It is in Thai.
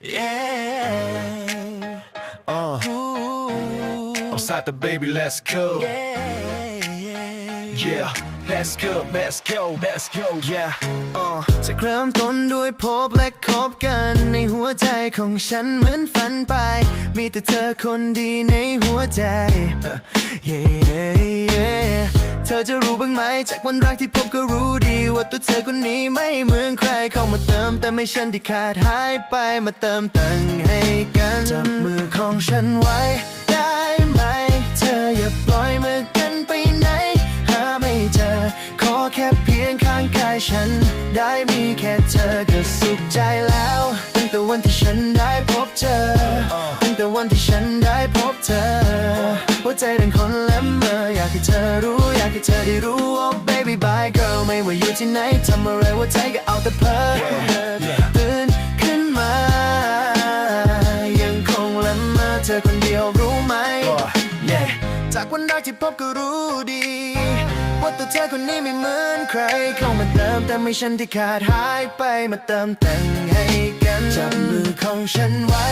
Yeah. Uh, Ooh. outside the baby, let's go. Yeah. Yeah. Yeah, let's go, let's go, let's go. Yeah, uh. จะเริ่มต้นด้วยพบและคบกันในหัวใจของฉันเหมือนฝันไป มีแต่เธอคนดีในหัวใจ yeah, yeah. เธอจะรู้บ้างไหม จากวันแรกที่พบก็รู้ดี ว่าตัวเธอคนนี้ไม่เหมือนใครเข้ามาเติม แต่ไม่ฉันที่ขาดหายไปมาเติมเต็งให้กันจับมือของฉันไว้ ได้ไหม เธออย่าปล่อยมือกันไปไหน หาไม่เจอ ขอแค่เพียงข้างกายฉัน ได้มีแค่เธอก็สุขใจแล้วตั้งแต่วันที่ฉันได้พบเธอตั้งแต่วันที่ฉันได้พบเธอหัวใจดังคนละเมออยากให้เธอรู้ ให้เธอได้รู้ oh baby bye girl ไม่ว่าอยู่ที่ไหนทำอะไรหัวใจก็เอาแต่เพ้อตื่นขึ้นมา ยังคงละเมอเธอคนเดียวรู้ไหม yeah จากวันแรกที่พบก็รู้ดี ว่าตัวเธอคนนี้ไม่เหมือนใคร เข้ามาเติมแต่ไม่ฉันที่ขาดหายไปมาเติมแต่งให้กันจับมือของฉันไว้